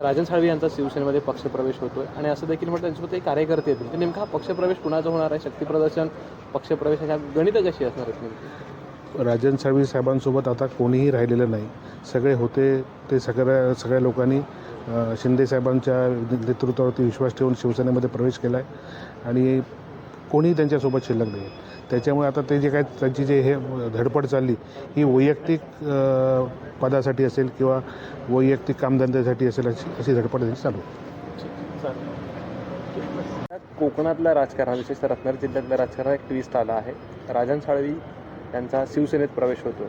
राजन साळवी यांचा शिवसेनेमध्ये पक्षप्रवेश होतोय. आणि असं देखील म्हटलं त्यांच्यासोबत एक कार्यकर्ते येतील. तर नेमका हा पक्षप्रवेश कुणाचा होणार आहे? शक्तीप्रदर्शन पक्षप्रवेश ह्या गणितं कशी असणार आहेत नेमकी? राजन साळवी साहेबांसोबत आता कोणीही राहिलेलं नाही. सगळे होते ते सगळ्या सगळ्या लोकांनी शिंदे साहेबांच्या नेतृत्वावरती विश्वास ठेवून शिवसेनेमध्ये प्रवेश केला आहे आणि कोणीही त्यांच्यासोबत शिल्लक नाही. त्याच्यामुळे आता ते जे काय त्यांची जे हे धडपड चालली ही वैयक्तिक पदासाठी असेल किंवा वैयक्तिक कामधंद्यासाठी असेल अशी अशी धडपड त्यांची चालू आहे. कोकणातल्या राजकारण विशेषतः रत्नागिरी जिल्ह्यातल्या राजकारणात एक ट्विस्ट आला आहे. राजन साळवी यांचा शिवसेनेत प्रवेश होतो.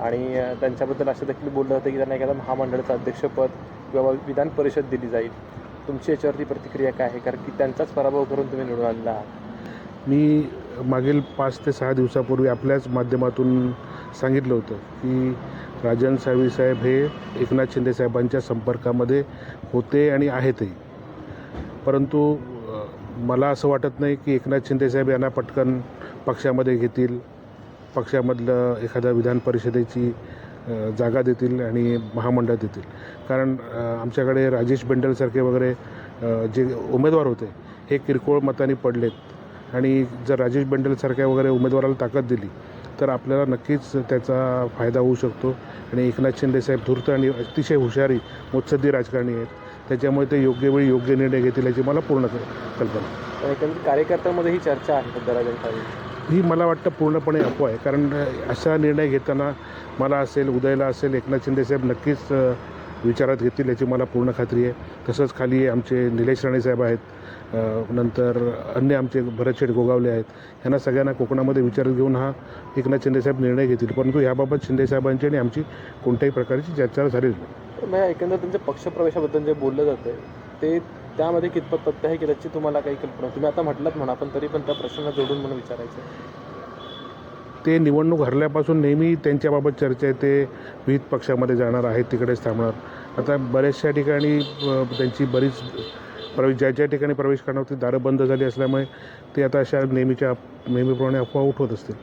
आणि त्यांच्याबद्दल असं देखील बोललं होतं की त्यांना एखादं महामंडळाचं अध्यक्षपद किंवा विधान परिषद दिली जाईल. तुमची याच्यावरती प्रतिक्रिया काय आहे? कारण की त्यांचाच पराभव करून तुम्ही निवडून आलेला आहात. मी मागील पाच ते सहा दिवसापूर्वी आपल्याच माध्यमातून सांगितलं होतं की राजन साळवी साहेब हे एकनाथ शिंदे साहेबांच्या संपर्कामध्ये होते आणि आहेतही. परंतु मला असं वाटत नाही की एकनाथ शिंदे साहेब यांना पटकन पक्षामध्ये घेतील पक्षामधलं एखाद्या विधान परिषदेची जागा देतील आणि महामंडळ देतील. कारण आमच्याकडे राजेश बेंडलसारखे वगैरे जे उमेदवार होते हे किरकोळ मताने पडलेत. आणि जर राजेश बेंडलसारख्या वगैरे उमेदवाराला ताकद दिली तर आपल्याला नक्कीच त्याचा फायदा होऊ शकतो. आणि एकनाथ शिंदे साहेब धूर्त आणि अतिशय हुशारी मुत्सद्दी राजकारणी आहेत. त्याच्यामुळे ते योग्य वेळी योग्य निर्णय घेतील याची मला पूर्ण कल्पना. कार्यकर्त्यांमध्ये ही चर्चा आहे ही मला वाटतं पूर्णपणे अफवा आहे. कारण असा निर्णय घेताना मला असेल उदयला असेल एकनाथ शिंदे साहेब नक्कीच विचारात घेतील याची मला पूर्ण खात्री आहे. तसंच खाली आमचे निलेश राणे साहेब आहेत नंतर अन्य आमचे भरत शेठ गोगावले आहेत. ह्यांना सगळ्यांना कोकणामध्ये विचारात घेऊन हा एकनाथ शिंदेसाहेब निर्णय घेतील. परंतु याबाबत शिंदेसाहेबांची आणि आमची कोणत्याही प्रकारची चर्चा झालेली नाही. एकंदर तुमच्या पक्षप्रवेशाबद्दल जे बोललं जातं ते त्यामध्ये कितपत तथ्य आहे की त्याची तुम्हाला काही कल्पना? तुम्ही आता म्हटलात म्हणा पण तरी पण त्या प्रश्नाला जोडून म्हणून विचारायचं. ते निवडणूक हरल्यापासून नेहमी त्यांच्याबाबत चर्चा आहे. ते विविध पक्षामध्ये जाणार आहेत तिकडेच थांबणार. आता बऱ्याचशा ठिकाणी त्यांची बरीच प्रवेश ज्या ज्या ठिकाणी प्रवेश करणार होती दारं बंद झाली असल्यामुळे ते आता अशा नेहमीच्या नेहमीप्रमाणे अफवा उठवत असतील.